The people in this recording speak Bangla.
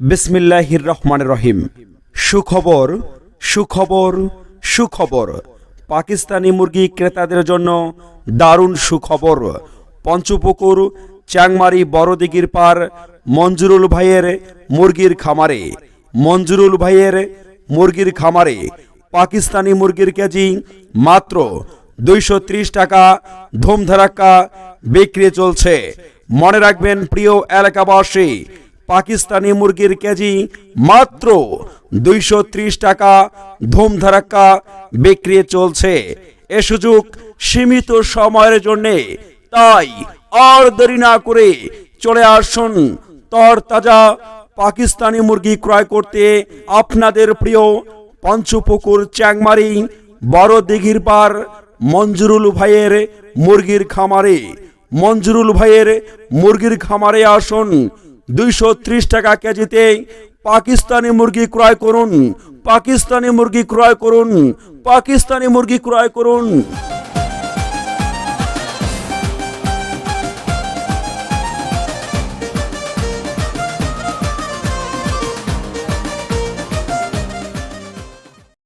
বিসমিল্লাহির রহমান রহিম সুখবর সুখবর সুখবর। পাকিস্তানি মুরগি ক্রেতাদের জন্য দারুণ সুখবর। পঞ্চপুকুর, চ্যাংমারি বড়দিঘির পার মঞ্জুরুল ভাইয়ের মুরগির খামারে। মঞ্জুরুল ভাইয়ের মুরগির খামারে পাকিস্তানি মুরগির কেজি মাত্র দুইশো ত্রিশ টাকা ধুমধারাক্কা বিক্রি চলছে। মনে রাখবেন, প্রিয় এলাকাবাসী পাকিস্তানি মুরগির কেজি মাত্র দুইশো ত্রিশ টাকা ধুমধারাক্কা বিক্রি চলছে। এ সুযোগ সীমিত সময়ের জন্যে তাই আর দেরি না করে চলে আসুন তর তাজা পাকিস্তানি মুরগি ক্রয় করতে আপনাদের প্রিয় পঞ্চপুকুর চ্যাংমারি বড় দিঘির পার মঞ্জুরুল ভাইয়ের মুরগির খামারে। মঞ্জুরুল ভাইয়ের মুরগির খামারে আসুন দুইশো ত্রিশ টাকা কেজিতে পাকিস্তানি মুরগি ক্রয় করুন। পাকিস্তানি মুরগি ক্রয় করুন। পাকিস্তানি মুরগি ক্রয় করুন।